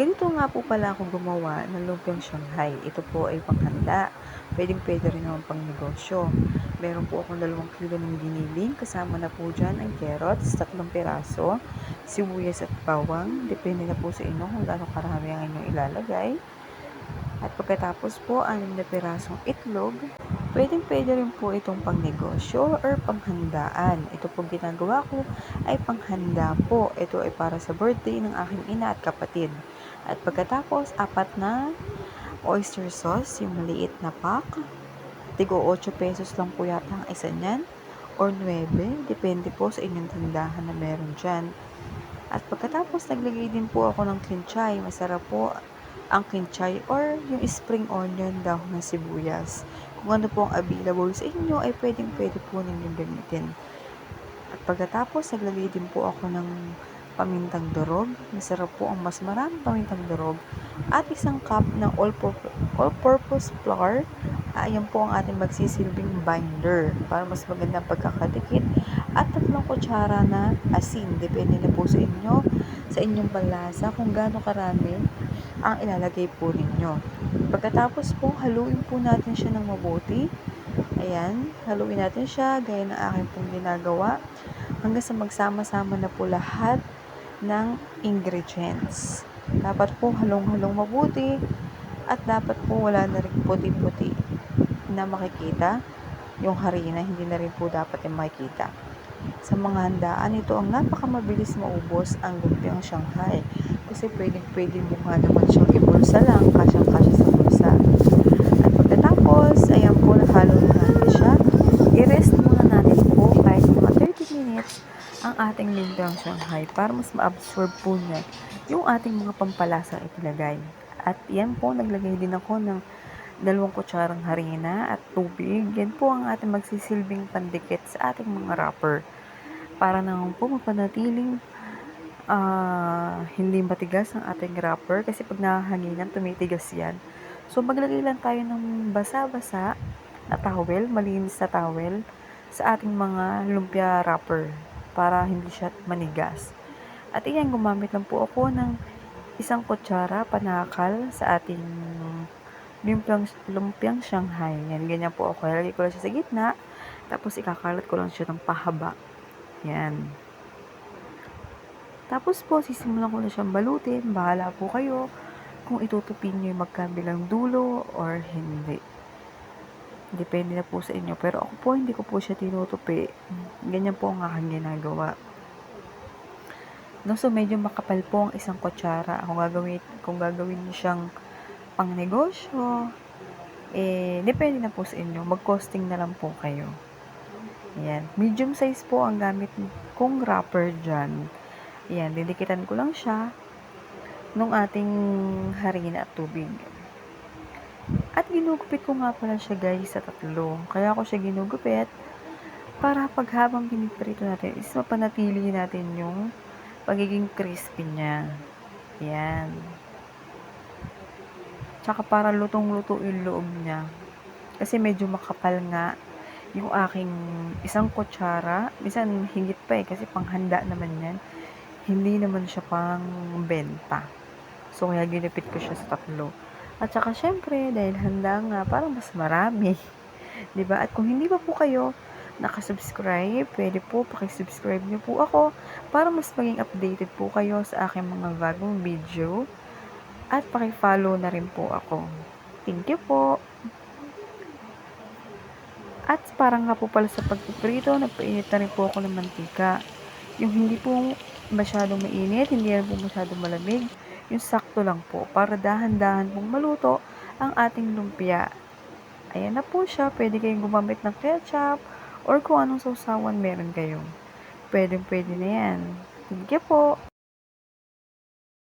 Ganito nga po pala ako gumawa ng lumpiang Shanghai. Ito po ay panghanda. Pwedeng pwede rin naman pang negosyo. Meron po akong dalawang kilo ng giniling. Kasama na po dyan ang carrots, tatlong piraso, sibuyas at bawang. Depende na po sa inyo kung gaano karami ang inyong ilalagay. At pagkatapos po, anim na pirasong itlog. Pwedeng pwede rin po itong pangnegosyo or panghandaan. Ito po ginagawa ko ay panghanda po. Ito ay para sa birthday ng aking ina at kapatid. At pagkatapos, apat na oyster sauce, yung maliit na pack. Tigo 8 pesos lang po yata ang isa niyan. Or 9, depende po sa inyong tindahan na meron dyan. At pagkatapos, naglagay din po ako ng kinchay. Masarap po ang kinchay or yung spring onion dahon ng sibuyas. Kung ano po ang available sa inyo, ay pwedeng pwede po ninyong gamitin. At pagkatapos, naglagay din po ako ng pamintang durog. Masarap po ang mas maraming pamintang durog. At isang cup ng all-purpose, all-purpose flour. Ayan po ang ating magsisilbing binder para mas magandang pagkakadikit. At tatlong kutsara na asin. Depende na po sa inyo, sa inyong panlasa, kung gaano karami ang ilalagay po ninyo. Pagkatapos po, haluin po natin siya ng mabuti. Ayan, haluin natin siya gaya ng aking pong ginagawa hanggang sa magsama-sama na po lahat ng ingredients. Dapat po halong-halong mabuti at dapat po wala na rin puti-puti na makikita. Yung harina, hindi na rin po dapat yung makikita. Sa mga handaan, ito ang napakamabilis maubos ang lumpiang Shanghai. Kasi pwedeng pwede mo nga naman siyang ibulsa lang, kasyang-kasya sa bulsa. At pagkatapos, ayan po, nahalo na natin siya. I-rest muna natin po kahit mga 30 minutes ang ating lumpiang Shanghai para mas ma-absorb po niya yung ating mga pampalasa itilagay. At yan po, naglagay din ako ng dalawang kutsarang harina at tubig. Yan po ang ating magsisilbing pandikit sa ating mga wrapper. Para naman po mapanatiling ah, hindi matigas ang ating wrapper kasi pag nahanginan, tumitigas yan. So, maglagay lang tayo ng basa-basa na towel, malinis na towel sa ating mga lumpia wrapper para hindi siya manigas. At iyan, gumamit lang po ako ng isang kutsara panakal sa ating lumpiang, lumpiang Shanghai. Yan, ganyan po ako. Lagay ko lang siya sa gitna, tapos ikakalat ko lang siya ng pahaba. Yan. Tapos po, sisimulan ko na siyang balutin. Bahala po kayo kung itutupin nyo yung magkabilang dulo or hindi. Depende na po sa inyo. Pero ako po, hindi ko po siya tinutupi. Ganyan po ang aking ginagawa. No, so medyo makapal po ang isang kutsara. Kung gagawin, kung gagawin niyo siyang pang negosyo, eh, depende na po sa inyo. Mag-costing na lang po kayo. Ayan. Medium size po ang gamit kong wrapper dyan. Ayan, didikitan ko lang siya nung ating harina at tubig. At ginugupit ko nga pala siya guys sa tatlo. Kaya ako siya ginugupit para pag habang piniprito natin is mapanatili natin yung pagiging crispy niya. Yan. Tsaka para lutong-luto yung loob niya. Kasi medyo makapal nga yung aking isang kutsara. Minsan higit pa eh kasi panghanda naman yan. Hindi naman siya pang benta. So kaya ginupit ko siya sa tatlo. At saka syempre dahil handa nga parang mas marami. ba? At kung hindi pa po kayo nakasubscribe, pwede po pakisubscribe niyo po ako para mas maging updated po kayo sa aking mga bagong video. At pakifollow na rin po ako. Thank you po. At parang nga po pala sa pagpiprito, nagpainit na rin po ako ng mantika. Yung hindi po masyadong mainit, hindi rin po masyadong malamig. Yung sakto lang po, para dahan-dahan pong maluto ang ating lumpia. Ayan na po siya, pwede kayong gumamit ng ketchup or kung anong sausawan meron kayo. Pwede pwede na yan. Thank you po.